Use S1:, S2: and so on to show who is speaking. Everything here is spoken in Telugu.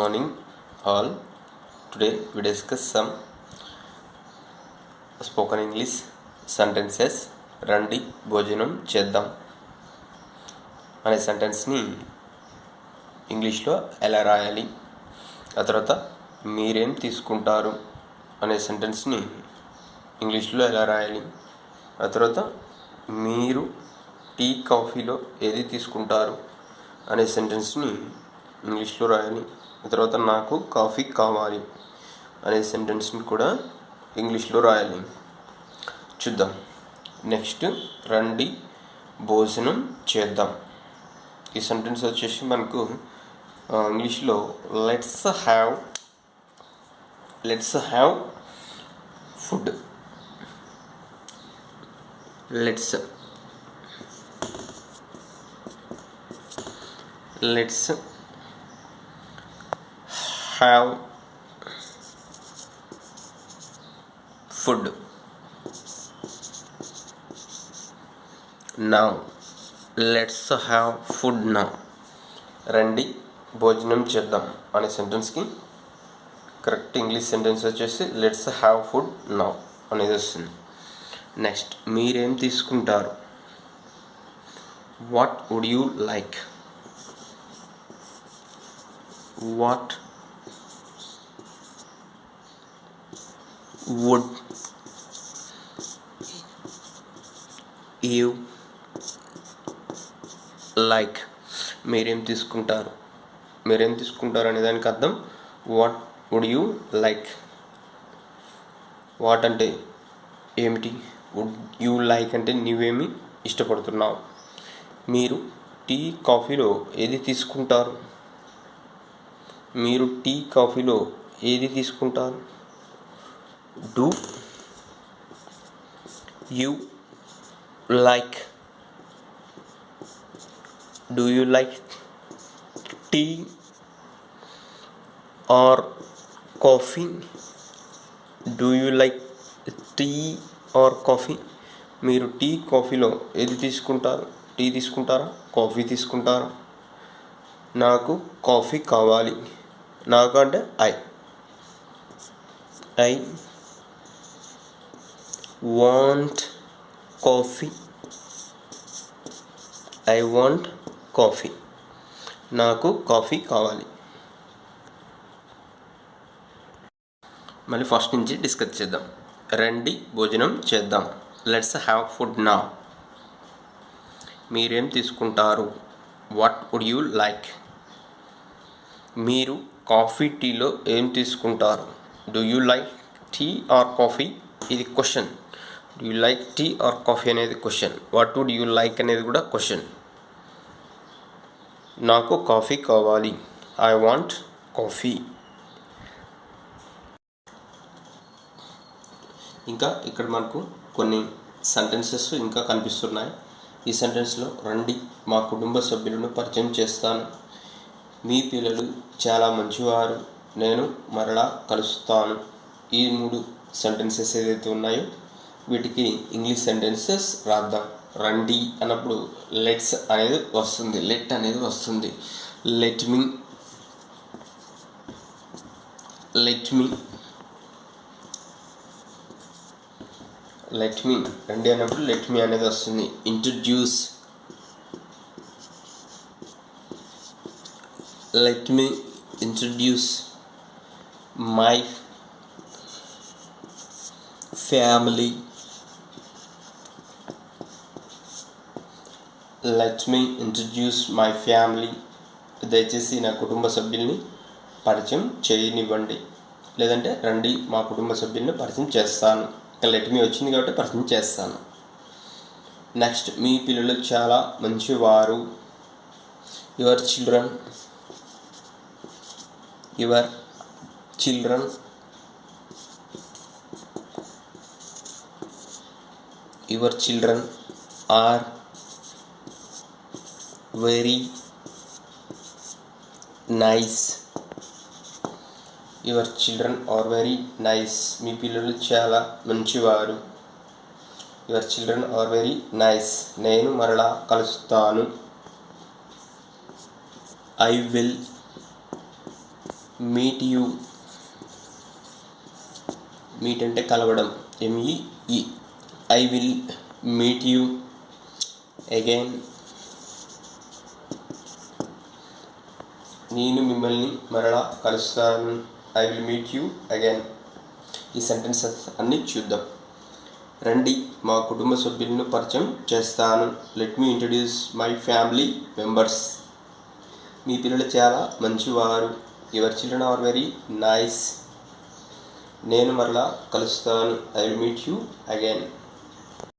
S1: morning all. Today we discuss some spoken english sentences. రండి భోజనం చేద్దాం. అనే సెంటెన్స్ని ఇంగ్లీష్లో ఎలా రాయాలి? ఆ తర్వాత మీరేం తీసుకుంటారు? అనే సెంటెన్స్ని ఇంగ్లీష్లో ఎలా రాయాలి? ఆ తర్వాత మీరు టీ కాఫీలో ఏది తీసుకుంటారు? అనే సెంటెన్స్ని ఇంగ్లీష్లో రాయాలి. ఆ తర్వాత నాకు కాఫీ కావాలి అనే సెంటెన్స్ని కూడా ఇంగ్లీష్లో రాయాలి. చూద్దాం. నెక్స్ట్ రండి. భోజనం చేద్దాం. ఈ సెంటెన్స్ వచ్చేసి మనకు ఇంగ్లీష్లో let's have let's have food let's let's have food now let's have food now రండి భోజనం చేద్దాం అనే సెంటెన్స్కి కరెక్ట్ ఇంగ్లీష్ సెంటెన్స్ వచ్చేసి లెట్స్ హ్యావ్ ఫుడ్ నౌ అనేది వస్తుంది. నెక్స్ట్ మీరేం తీసుకుంటారు? What would you like what would you like మీరేం తీసుకుంటారు? మీరేం తీసుకుంటారు అనే దానికి అర్థం. What would you like what అంటే ఏమిటి? వుడ్ యూ లైక్ అంటే నీవేమి ఇష్టపడుతున్నావు? మీరు టీ కాఫీలో ఏది తీసుకుంటారు? మీరు టీ కాఫీలో ఏది తీసుకుంటారు? Do you like do you like tea or coffee do you like tea or coffee మీరు టీ కాఫీలో ఏది తీసుకుంటారు? టీ తీసుకుంటారా? కాఫీ తీసుకుంటారా? నాకు కాఫీ కావాలి. నాకు అంటే I. I. Want coffee I want coffee నాకు కాఫీ కావాలి. మళ్ళీ ఫస్ట్ నుంచి డిస్కస్ చేద్దాం. రండి భోజనం చేద్దాం. లెట్స్ హ్యావ్ ఫుడ్ నా మీరేం తీసుకుంటారు? వాట్ వుడ్ యూ లైక్ మీరు కాఫీ టీలో ఏం తీసుకుంటారు? Do you like tea or coffee ఇది question you like tea or coffee అనేది question what would you like అనేది కూడా క్వశ్చన్ నాకు కాఫీ కావాలి. ఐ వాంట్ కాఫీ ఇంకా ఇక్కడ మనకు కొన్ని సెంటెన్సెస్ ఇంకా కనిపిస్తున్నాయి. ఈ సెంటెన్స్లో రండి. మా కుటుంబ సభ్యులను పరిచయం చేస్తాను. మీ పిల్లలు చాలా మంచివారు. నేను మరలా కలుస్తాను. ఈ మూడు సెంటెన్సెస్ ఏదైతే ఉన్నాయో వీటికి ఇంగ్లీష్ సెంటెన్సెస్ రాద్దాం. రండి అన్నప్పుడు లెట్స్ అనేది వస్తుంది. లెట్ అనేది వస్తుంది. Let me let me let me రండి అన్నప్పుడు లెట్ మీ అనేది వస్తుంది. Introduce let me introduce my family let me introduce my family దయచేసి నా కుటుంబ సభ్యుల్ని పరిచయం చేయనివ్వండి. లేదంటే రండి మా కుటుంబ సభ్యుల్ని పరిచయం చేస్తాను. ఇంకా లెట్ మీ వచ్చింది కాబట్టి పరిచయం చేస్తాను. నెక్స్ట్ మీ పిల్లలు చాలా మంచివారు. Your children your children your children are very nice your children are very nice మీ పిల్లలు చాలా మంచివారు. Your children are very nice నేను మరలా కలుస్తాను. I will meet you meet అంటే కలవడం. M E E I will meet you again నేను మిమ్మల్ని మరలా కలుస్తాను. I will meet you again ఈ సెంటెన్సెస్ అన్నీ చూద్దాం. రండి మా కుటుంబ సభ్యులను పరిచయం చేస్తాను. Let me introduce my family members మీ పిల్లలు చాలా మంచివారు. Your children are very nice నేను మరలా కలుస్తాను. I will meet you again